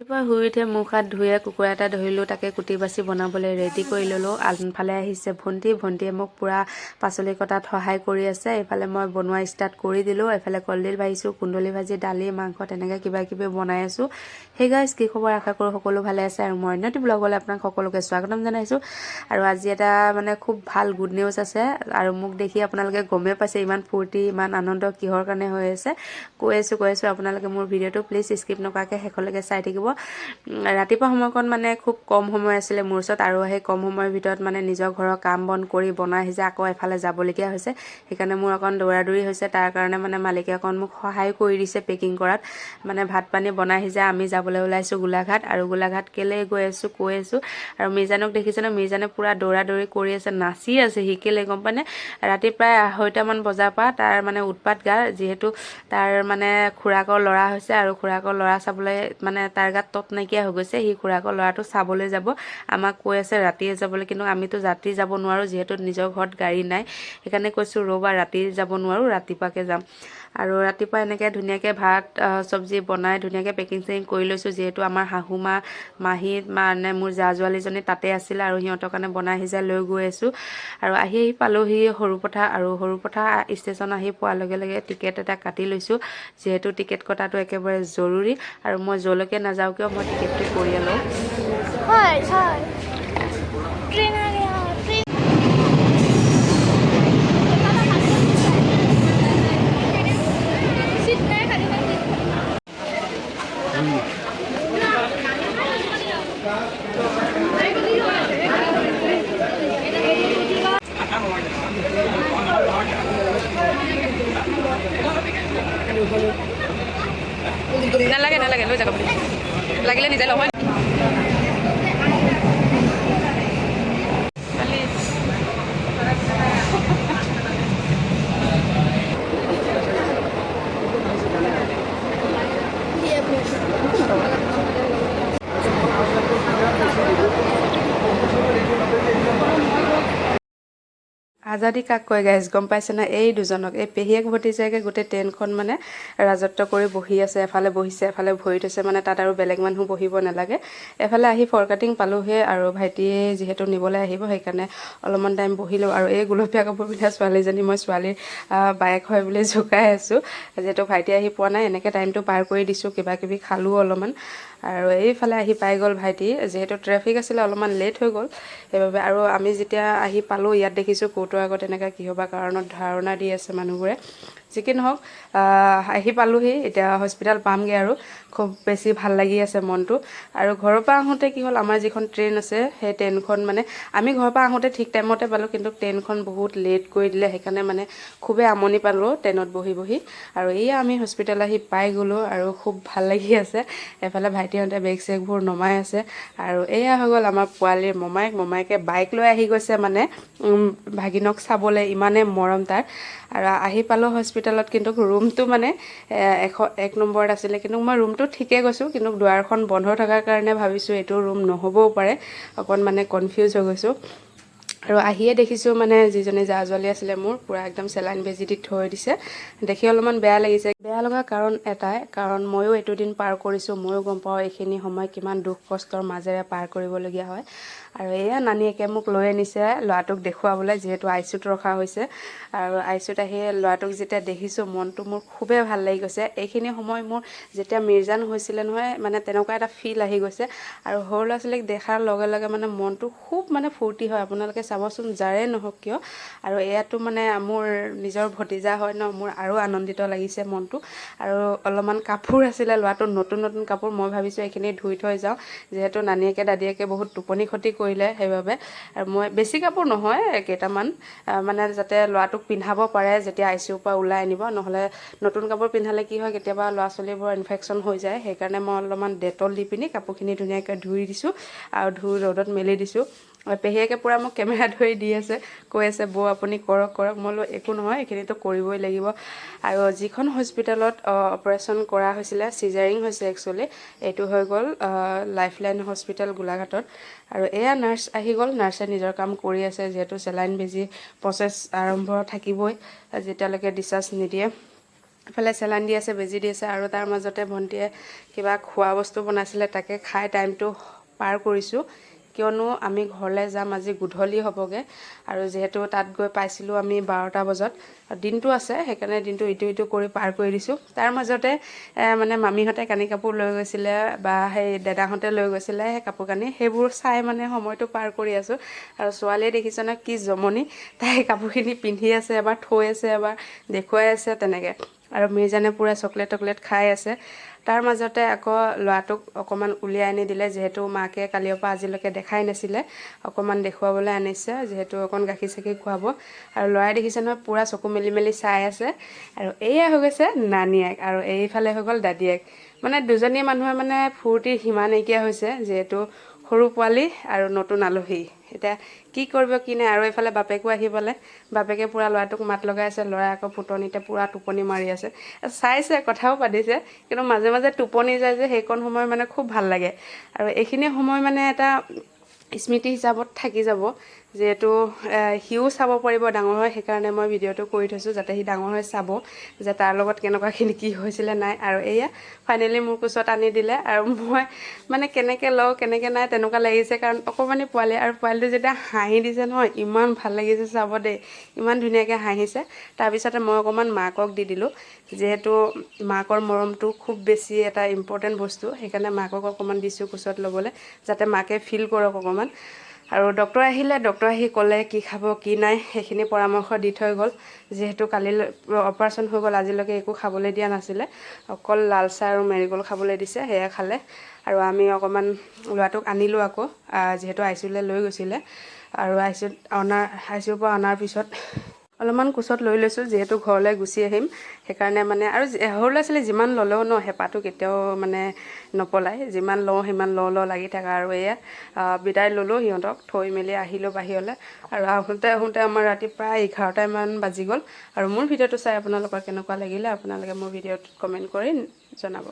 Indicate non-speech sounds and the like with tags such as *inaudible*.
ৰাতিপুৱা শুই উঠি মুখ হাত ধুয়ে কুকুৰা এটা ধৰিলোঁ, তাকে কুটি বাচি বনাবলৈ ৰেডি কৰি ল'লোঁ। আনফালে আহিছে ভণ্টি, ভণ্টিয়ে মোক পূৰা পাচলি কটাত সহায় কৰি আছে। এইফালে মই বনোৱা ষ্টাৰ্ট কৰি দিলোঁ। এইফালে কলডিল ভাজিছোঁ, কুন্দলি ভাজি, দালি, মাংস, তেনেকৈ কিবা কিবি বনাই আছোঁ। সেই গাইজ কি খবৰ? আশা কৰোঁ সকলো ভালে আছে। আৰু মই অন্যটি ব্লগলৈ আপোনাক সকলোকে স্বাগতম জনাইছোঁ। আৰু আজি এটা মানে খুব ভালো গুড নিউজ আছে। আৰু মোক দেখি আপোনালোকে গমেই পাইছে ইমান ফূৰ্তি, ইমান আনন্দ কিহৰ কাৰণে হৈ আছে। কৈ আছোঁ কৈ আছোঁ, আপোনালোকে মোৰ ভিডিঅ'টো প্লিজ স্কিপ নকৰাকৈ শেষলৈকে চাই থাকিব। উম, ৰাতিপুৱা সময়কণ মানে খুব কম সময় আছিলে মোৰ ওচৰত আৰু সেই কম সময়ৰ ভিতৰত মানে নিজৰ ঘৰৰ কাম বন কৰি বনাই সিজে আকৌ এফালে যাবলগীয়া হৈছে। সেইকাৰণে মোৰ অকণ দৌৰা দৌৰি হৈছে। তাৰ কাৰণে মানে মালিকে অকণ মোক সহায় কৰি দিছে পেকিং কৰাত। মানে ভাত পানী বনাই সিজে আমি যাবলৈ ওলাইছোঁ গোলাঘাট আৰু গোলাঘাট কেলৈ গৈ আছোঁ কৈ আছোঁ। আৰু মিৰ্জানক দেখিছেনে মিৰ্জানে পূৰা দৌৰা দৌৰি কৰি আছে নাচি আছে সি কেলৈ গম পায়নে ৰাতি প্ৰায় আঢ়ৈটামান বজাৰ পৰা তাৰ মানে উৎপাত গা যিহেতু তাৰ মানে খুৰাকৰ ল'ৰা হৈছে আৰু খুৰাকৰ ল'ৰা চাবলৈ মানে তাৰ গাত তত নাইকিয়া হৈ গৈছে, সি খুৰাকৰ ল'ৰাটো চাবলৈ যাব। আমাক কৈ আছে, ৰাতিয়ে যাবলৈ কিন্তু আমিতো ৰাতি যাব নোৱাৰোঁ, যিহেতু নিজৰ ঘৰত গাড়ী নাই। সেইকাৰণে কৈছোঁ, ৰ'বা, ৰাতি যাব নোৱাৰোঁ, ৰাতিপুৱাকৈ যাম। আৰু ৰাতিপুৱা এনেকৈ ধুনীয়াকৈ ভাত চব্জি বনাই ধুনীয়াকৈ পেকিং চেকিং কৰি লৈছোঁ, যিহেতু আমাৰ শাহু মা মাহী মানে মোৰ জা জোৱালীজনী তাতে আছিলে আৰু সিহঁতৰ কাৰণে বনাই সিজাই লৈ গৈ আছোঁ। আৰু আহি আহি পালোহি সৰুপথা আৰু সৰুপথা ষ্টেচন আহি পোৱাৰ লগে লগে টিকেট এটা কাটি লৈছোঁ, যিহেতু টিকেট কটাটো একেবাৰে জৰুৰী। আৰু মই য'লৈকে নাযাওঁ কিয় মই টিকেটটো কৰিয়ে লওঁ লাগিলে নিজে লওঁ আজাদী কাক কয় গাইজ গম পাইছে না? এই দুজনক এই পেহীয়েক ভতিজাকে গোটেই ট্ৰেইনখন মানে ৰাজত্ব কৰি বহি আছে এফালে বহিছে এফালে ভৰি থৈছে মানে তাত আৰু বেলেগ মানুহ বহিব নালাগে। এফালে আহি ফৰকাটিং পালোহে আৰু ভাইটিয়ে যিহেতু নিবলৈ আহিব সেইকাৰণে অলপমান টাইম বহিলোঁ আৰু এই গুলপীয়া কাপোৰ পিন্ধা ছোৱালীজনী মই ছোৱালীৰ বায়েক হয় বুলি জোকাই আছোঁ। যিহেতু ভাইটি আহি পোৱা নাই এনেকৈ টাইমটো পাৰ কৰি দিছোঁ কিবা কিবি খালোঁ অলপমান। আৰু এইফালে আহি পাই গ'ল ভাইটি যিহেতু ট্ৰেফিক আছিলে অলপমান লেট হৈ গ'ল। সেইবাবে আৰু আমি যেতিয়া আহি পালোঁ ইয়াত দেখিছোঁ কোৰ্টৰ আগত এনেকৈ কিহবা কাৰণত ধাৰণা দি আছে মানুহবোৰে। যি কি নহওক আহি পালোহি। এতিয়া হস্পিটেল পামগৈ আৰু। খুব বেছি ভালো লাগি আছে মনটো। আৰু ঘৰৰ পৰা আহোঁতে কি হ'ল, আমাৰ যিখন ট্ৰেইন আছে, সেই ট্ৰেইনখন মানে আমি ঘৰৰ পৰা আহোঁতে ঠিক টাইমতে পালোঁ, কিন্তু ট্ৰেইনখন বহুত লেট কৰি দিলে। সেইকাৰণে মানে খুবেই আমনি পালোঁ ট্ৰেইনত বহি বহি। আৰু এয়া আমি হস্পিটেল আহি পাই গ'লোঁ আৰু খুব ভালো লাগি আছে। এফালে ভাইটিহঁতে বেগ চেগবোৰ নমাই আছে। আৰু এয়া হৈ গ'ল আমাৰ পোৱালিৰ মমায়েক। মমায়েকে বাইক লৈ আহি গৈছে মানে। ভাগিনক চাবলৈ ইমানেই মৰম তাৰ। আৰু আহি পালোঁ হস্পিটেলত কিন্তু ৰুমটো মানে এশ এক নম্বৰত আছিলে। কিন্তু মই ৰুমটো ঠিকেই গৈছোঁ কিন্তু দুৱাৰখন বন্ধ থকাৰ কাৰণে ভাবিছোঁ এইটো ৰুম নহ'বও পাৰে। অকণ মানে কনফিউজ হৈ গৈছোঁ। আৰু আহিয়ে দেখিছোঁ মানে যিজনী জা জোৱালী আছিলে মোৰ পূৰা একদম চেলাইন বেজি দি থৈ দিছে। দেখি অলপমান বেয়া লাগিছে। বেয়া লগা কাৰণ এটাই কাৰণ ময়ো এইটো দিন পাৰ কৰিছোঁ ময়ো গম পাওঁ এইখিনি সময় কিমান দুখ কষ্টৰ মাজেৰে পাৰ কৰিবলগীয়া হয়। আৰু এয়া নানীয়েকে মোক লৈ আনিছে ল'ৰাটোক দেখুৱাবলৈ, যিহেতু আই চিউত ৰখা হৈছে। আৰু আই চিউত আহি ল'ৰাটোক যেতিয়া দেখিছোঁ, মনটো মোৰ খুবেই ভালো লাগি গৈছে। এইখিনি সময় মোৰ যেতিয়া মিৰ্জান হৈছিলে নহয় মানে তেনেকুৱা এটা ফিল আহি গৈছে। আৰু সৰু ল'ৰা ছোৱালীক দেখাৰ লগে লগে মানে মনটো খুব মানে ফূৰ্তি হয়। আপোনালোকে চাবচোন, যাৰে নহওক কিয়। আৰু এয়াতো মানে মোৰ নিজৰ ভতিজা হয় ন, মোৰ আৰু আনন্দিত লাগিছে মনটো। আৰু অলপমান কাপোৰ আছিলে ল'ৰাটোৰ, নতুন নতুন কাপোৰ। মই ভাবিছোঁ, এইখিনি ধুই থৈ যাওঁ। যিহেতু নানীয়েকে, দাদীয়েকে বহুত টোপনি ক্ষতি কৰিলে সেইবাবে। মই বেছি কাপোৰ নহয় কেইটামান মানে যাতে ল'ৰাটোক পিন্ধাব পাৰে যেতিয়া আই চিউৰ পৰা ওলাই আনিব নহ'লে নতুন কাপোৰ পিন্ধালে কি হয় কেতিয়াবা ল'ৰা ছোৱালীবোৰৰ ইনফেকশ্যন হৈ যায় সেইকাৰণে মই অলপমান ডেটল দি পিনি কাপোৰখিনি ধুনীয়াকৈ ধুই দিছোঁ আৰু ধুই ৰ'দত মেলি দিছোঁ। পেহীয়েকে পূৰা মোক কেমেৰা *laughs* ধৰি দি আছে কৈ আছে বৌ আপুনি কৰক কৰক মই বোলো একো নহয় এইখিনিতো কৰিবই লাগিব। আৰু যিখন হস্পিটেলত অপাৰেশ্যন কৰা হৈছিলে চিজাৰিং হৈছে একচুৱেলি এইটো হৈ গ'ল লাইফলাইন হস্পিটেল গোলাঘাটত। আৰু এয়া নাৰ্ছ আহি গ'ল নাৰ্ছে নিজৰ কাম কৰি আছে যিহেতু চেলাইন বেজি প্ৰচেছ আৰম্ভ থাকিবই যেতিয়ালৈকে ডিচাৰ্জ নিদিয়ে। এফালে চেলাইন দি আছে বেজি দি আছে আৰু তাৰ মাজতে ভণ্টিয়ে কিবা খোৱা বস্তু বনাইছিলে তাকে খাই টাইমটো পাৰ কৰিছোঁ। কিয়নো আমি ঘৰলৈ যাম আজি গধূলি হ'বগৈ। আৰু যিহেতু তাত গৈ পাইছিলোঁ আমি বাৰটা বজাত দিনটো আছে সেইকাৰণে দিনটো ইটো ইটো কৰি পাৰ কৰি দিছোঁ। তাৰ মাজতে মানে মামীহঁতে কানি কাপোৰ লৈ গৈছিলে বা সেই দাদাহঁতে লৈ গৈছিলে সেই কাপোৰ কানি সেইবোৰ চাই মানে সময়টো পাৰ কৰি আছোঁ। আৰু ছোৱালীয়ে দেখিছেনে কি জমনি তাই কাপোৰখিনি পিন্ধি আছে এবাৰ থৈ আছে এবাৰ দেখুৱাই আছে তেনেকৈ। আৰু মিৰ্জানে পূৰা চকলেট টকলেট খাই আছে। তাৰ মাজতে আকৌ ল'ৰাটোক অকণমান উলিয়াই আনি দিলে যিহেতু মাকে কালিৰ পৰা আজিলৈকে দেখাই নাছিলে। অকণমান দেখুৱাবলৈ আনিছে যিহেতু অকণ গাখীৰ চাখীৰ খুৱাব। আৰু ল'ৰাই দেখিছে নহয় পূৰা চকু মেলি মেলি চাই আছে। আৰু এয়া হৈ গৈছে নানীয়েক আৰু এইফালে হৈ গ'ল দাদীয়েক মানে দুজনী মানুহৰ মানে ফূৰ্তিৰ সীমা নাইকিয়া হৈছে যিহেতু সৰু পোৱালি আৰু নতুন আলহী। এতিয়া কি কৰিব কি নাই আৰু এইফালে বাপেকো আহি পালে। বাপেকে পূৰা ল'ৰাটোক মাত লগাই আছে ল'ৰাই আকৌ ফুটনিতে পূৰা টোপনি মাৰি আছে। চাইছে কথাও পাতিছে কিন্তু মাজে মাজে টোপনি যায় যে সেইকণ সময় মানে খুব ভাল লাগে। আৰু এইখিনি সময় মানে এটা স্মৃতি হিচাপত থাকি যাব। যিহেতু সিও চাব পাৰিব ডাঙৰ হয় সেইকাৰণে মই ভিডিঅ'টো কৰি থৈছোঁ যাতে সি ডাঙৰ হৈ চাব যে তাৰ লগত কেনেকুৱাখিনি কি হৈছিলে নাই। আৰু এয়া ফাইনেলি মোৰ কোচত আনি দিলে আৰু মই মানে কেনেকৈ লওঁ কেনেকৈ নাই তেনেকুৱা লাগিছে। কাৰণ অকণমানি পোৱালি আৰু পোৱালিটো যেতিয়া হাঁহি দিছে নহয় ইমান ভাল লাগিছে চাব দেই ইমান ধুনীয়াকৈ হাঁহিছে। তাৰপিছতে মই অকণমান মাকক দি দিলোঁ যিহেতু মাকৰ মৰমটো খুব বেছি এটা ইম্পৰ্টেণ্ট বস্তু সেইকাৰণে মাকক অকণমান দিছোঁ কোচত ল'বলৈ যাতে মাকে ফিল কৰক অকণমান আৰু ডক্তৰ আহিলে ডক্তৰ আহি ক'লে কি খাব কি নাই সেইখিনি পৰামৰ্শ দি থৈ গ'ল। যিহেতু কালিলৈ অপাৰেশ্যন হৈ গ'ল আজিলৈকে একো খাবলৈ দিয়া নাছিলে। অকল লাল চাহ আৰু মেৰিগ'ল্ড খাবলৈ দিছে সেয়া খালে। আৰু আমি অকণমান ল'ৰাটোক আনিলোঁ আকৌ যিহেতু আই চি ইউলৈ লৈ গৈছিলে। আৰু আই চি ইউত অনাৰ আই চি ইউৰ পৰা অনাৰ পিছত অলপমান কোচত লৈ লৈছোঁ যিহেতু ঘৰলৈ গুচি আহিম। সেইকাৰণে মানে আৰু সৰু ল'ৰা ছোৱালী যিমান ল'লেও ন হেঁপাহটো কেতিয়াও মানে নপলায়। যিমান লওঁ সিমান লওঁ লওঁ লাগি থাকে আৰু এয়া। বিদায় ল'লোঁ সিহঁতক থৈ মেলি আহিলোঁ বাহিৰলৈ। আৰু আহোঁতে আহোঁতে আমাৰ ৰাতি প্ৰায় এঘাৰটামান বাজি গ'ল। আৰু মোৰ ভিডিঅ'টো চাই আপোনালোকৰ কেনেকুৱা লাগিলে আপোনালোকে মোৰ ভিডিঅ'টোত কমেণ্ট কৰি জনাব।